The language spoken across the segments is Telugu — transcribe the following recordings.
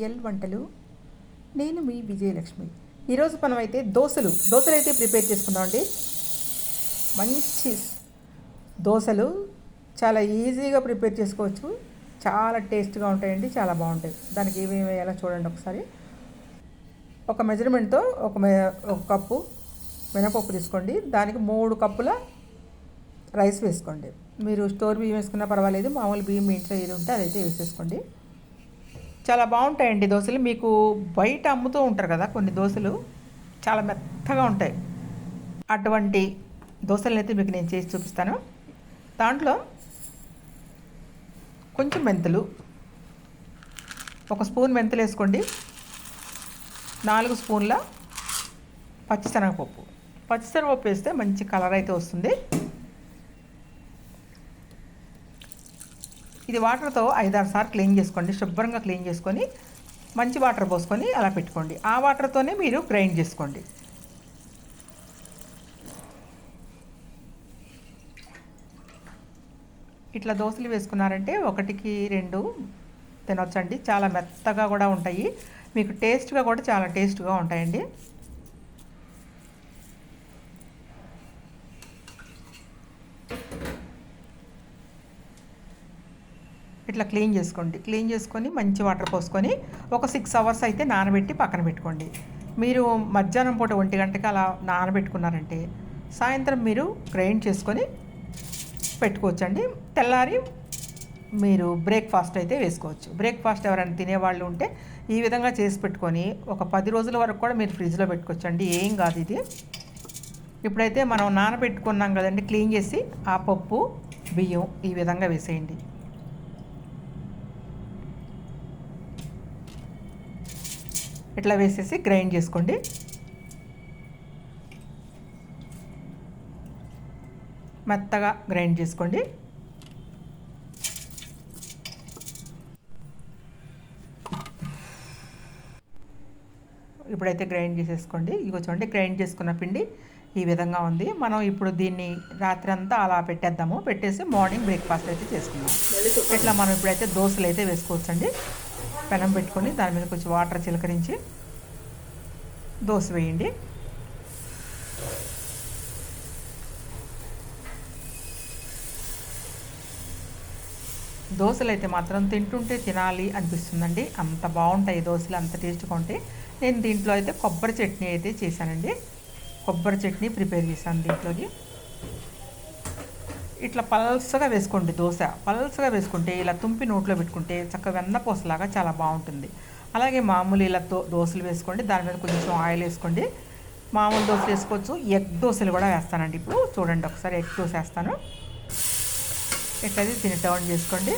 ఎల్ వంటలు నేను మీ విజయలక్ష్మి. ఈరోజు మనం అయితే దోశలు. దోశలు అయితే ప్రిపేర్ చేసుకుందామండి మంచి దోశలు చాలా ఈజీగా ప్రిపేర్ చేసుకోవచ్చు. చాలా టేస్ట్గా ఉంటాయండి చాలా బాగుంటాయి. దానికి ఏమేమి వేయాలో చూడండి ఒకసారి. ఒక మెజర్మెంట్తో ఒక మె ఒక కప్పు మినపప్పు తీసుకోండి. దానికి మూడు కప్పుల రైస్ వేసుకోండి. మీరు స్టోర్ బియ్యం వేసుకున్నా పర్వాలేదు మామూలు బియ్యం మీ ఇంట్లో ఏది ఉంటే అదైతే వేసేసుకోండి. చాలా బాగుంటాయండి దోశలు. మీకు బయట అమ్ముతూ ఉంటారు కదా కొన్ని దోశలు. చాలా మెత్తగా ఉంటాయి. అటువంటి దోశలను అయితే మీకు నేను చేసి చూపిస్తాను. దాంట్లో కొంచెం మెంతులు. ఒక స్పూన్ మెంతులు వేసుకోండి. నాలుగు స్పూన్ల పచ్చిశనగపప్పు. పచ్చిశనగపప్పు వేస్తే మంచి కలర్ అయితే వస్తుంది. ఇది వాటర్తో ఐదారు సార్లు క్లీన్ చేసుకోండి శుభ్రంగా క్లీన్ చేసుకొని మంచి వాటర్ పోసుకొని అలా పెట్టుకోండి. ఆ వాటర్తోనే మీరు గ్రైండ్ చేసుకోండి. ఇట్లా దోశలు వేసుకున్నారంటే ఒకటికి రెండు తినొచ్చండి. చాలా మెత్తగా కూడా ఉంటాయి. మీకు టేస్ట్గా కూడా చాలా టేస్ట్గా ఉంటాయండి. ఇట్లా క్లీన్ చేసుకోండి. క్లీన్ చేసుకొని మంచి వాటర్ పోసుకొని ఒక సిక్స్ అవర్స్ అయితే నానబెట్టి పక్కన పెట్టుకోండి. మీరు మధ్యాహ్నం పూట ఒంటి గంటకి అలా నానబెట్టుకున్నారంటే సాయంత్రం మీరు గ్రైండ్ చేసుకొని పెట్టుకోవచ్చండి. తెల్లారి మీరు బ్రేక్ఫాస్ట్ అయితే వేసుకోవచ్చు. బ్రేక్ఫాస్ట్ ఎవరైనా తినేవాళ్ళు ఉంటే ఈ విధంగా చేసి పెట్టుకొని ఒక పది రోజుల వరకు కూడా మీరు ఫ్రిడ్జ్లో పెట్టుకోవచ్చండి. ఏం కాదు ఇది. ఇప్పుడైతే మనం నానబెట్టుకున్నాం కదండి క్లీన్ చేసి ఆ పప్పు బియ్యం ఈ విధంగా వేసేయండి. ఇట్లా వేసేసి గ్రైండ్ చేసుకోండి. మెత్తగా గ్రైండ్ చేసుకోండి. ఇప్పుడైతే గ్రైండ్ చేసేసుకోండి. ఇగో చూడండి గ్రైండ్ చేసుకున్న పిండి ఈ విధంగా ఉంది. మనం ఇప్పుడు దీన్ని రాత్రి అంతా అలా పెట్టేద్దాము. పెట్టేసి మార్నింగ్ బ్రేక్ఫాస్ట్ అయితే చేసుకుందాం. ఇట్లా మనం ఇప్పుడైతే దోశలు అయితే వేసుకోవచ్చండి. పెనం పెట్టుకొని దాని మీద కొంచెం వాటర్ చిలకరించి దోశ వేయండి. దోశలు అయితే మాత్రం తింటుంటే తినాలి అనిపిస్తుందండి. అంత బాగుంటాయి దోశలు అంత టేస్ట్గా ఉంటాయి. నేను దీంట్లో అయితే కొబ్బరి చట్నీ అయితే చేశానండి. కొబ్బరి చట్నీ ప్రిపేర్ చేశాను దీంట్లోకి. ఇట్లా పల్సగా వేసుకోండి దోశ. పల్సగా వేసుకుంటే ఇలా తుంపి నోట్లో పెట్టుకుంటే చక్కగా వెన్నపూసలాగా చాలా బాగుంటుంది. అలాగే మామూలు ఇలా దో దోశలు వేసుకోండి. దాని మీద కొంచెం ఆయిల్ వేసుకోండి. మామూలు దోశలు వేసుకోవచ్చు. ఎగ్ దోశలు కూడా వేస్తానండి ఇప్పుడు. చూడండి ఒకసారి ఎగ్ దోశ వేస్తాను. ఎట్లయితే దీన్ని టర్న్ చేసుకోండి.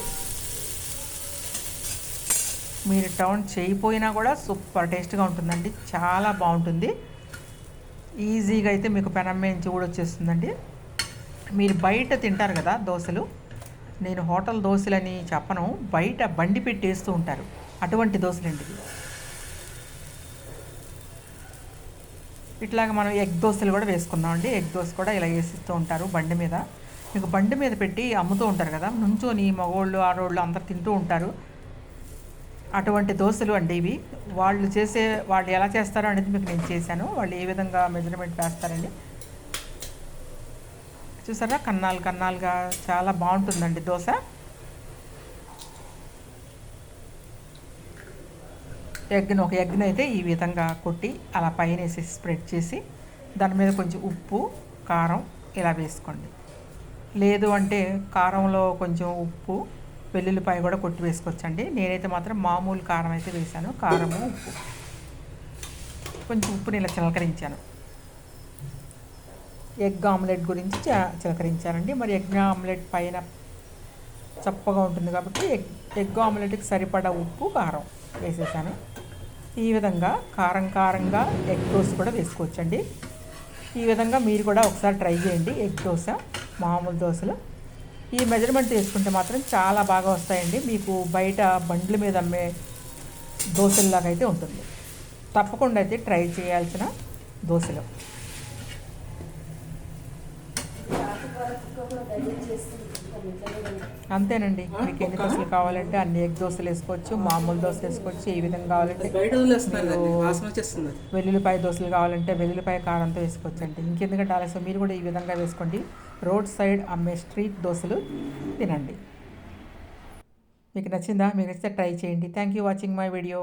మీరు టర్న్ చేయకపోయినా కూడా సూపర్ టేస్ట్గా ఉంటుందండి. చాలా బాగుంటుంది. ఈజీగా అయితే మీకు పెనం నుంచి కూడా వచ్చేస్తుందండి. మీరు బయట తింటారు కదా దోశలు నేను హోటల్ దోశలని చెప్పను బయట బండి పెట్టి వేస్తూ ఉంటారు. అటువంటి దోశలండి ఇట్లాగ మనం ఎగ్ దోశలు కూడా వేసుకుందామండి ఎగ్ దోశ కూడా ఇలా వేసిస్తూ ఉంటారు బండి మీద. మీకు బండి మీద పెట్టి అమ్ముతూ ఉంటారు కదా నుంచొని మగోళ్ళు ఆడోళ్ళు అందరు తింటూ ఉంటారు. అటువంటి దోశలు అండి ఇవి. వాళ్ళు చేసే వాళ్ళు ఎలా చేస్తారో అనేది మీకు నేను చేశాను. వాళ్ళు ఏ విధంగా మెజర్మెంట్ వేస్తారండి చూసారా? కన్నాలు కన్నాలుగా చాలా బాగుంటుందండి దోశ. ఎగ్ను ఒక ఎగ్ను అయితే ఈ విధంగా కొట్టి అలా పైన వేసి స్ప్రెడ్ చేసి దాని మీద కొంచెం ఉప్పు కారం ఇలా వేసుకోండి. లేదు అంటే కారంలో కొంచెం ఉప్పు వెల్లుల్లిపాయ కూడా కొట్టి వేసుకోవచ్చండి. నేనైతే మాత్రం మామూలు కారం అయితే వేశాను కారము ఉప్పు. కొంచెం ఉప్పుని ఇలా చిలకరించాను. ఎగ్ ఆమ్లెట్ గురించి చ- చిలకరించానండి మరి ఎగ్ ఆమ్లెట్ పైన చప్పగా ఉంటుంది కాబట్టి ఎగ్ ఎగ్ ఆమ్లెట్కి సరిపడా ఉప్పు కారం వేసేసాను. ఈ విధంగా కారం కారంగా ఎగ్ దోశ కూడా వేసుకోవచ్చండి. ఈ విధంగా మీరు కూడా ఒకసారి ట్రై చేయండి ఎగ్ దోశ మామూలు దోశలు. ఈ మెజర్మెంట్ తీసుకుంటే మాత్రం చాలా బాగా వస్తాయండి. మీకు బయట బండ్ల మీద అమ్మే దోశల్లాగా అయితే ఉంటుంది. తప్పకుండా అయితే ట్రై చేయాల్సిన దోశలు కూడా చేస్తుంది అంతేనండి. మీకు ఎన్ని దోశలు కావాలంటే అన్ని ఎగ్ దోశలు వేసుకోవచ్చు మామూలు దోశలు వేసుకోవచ్చు ఏ విధంగా కావాలంటే. వెల్లుల్లిపాయ దోశలు కావాలంటే వెల్లుల్లిపాయ కారంతో వేసుకోవచ్చు అండి ఇంకెందుకంటే ఆలస్యం మీరు కూడా ఈ విధంగా వేసుకోండి. రోడ్ సైడ్ అమ్మే స్ట్రీట్ దోశలు తినండి. మీకు నచ్చిందా? మీకు నచ్చితే ట్రై చేయండి. Thank you watching my video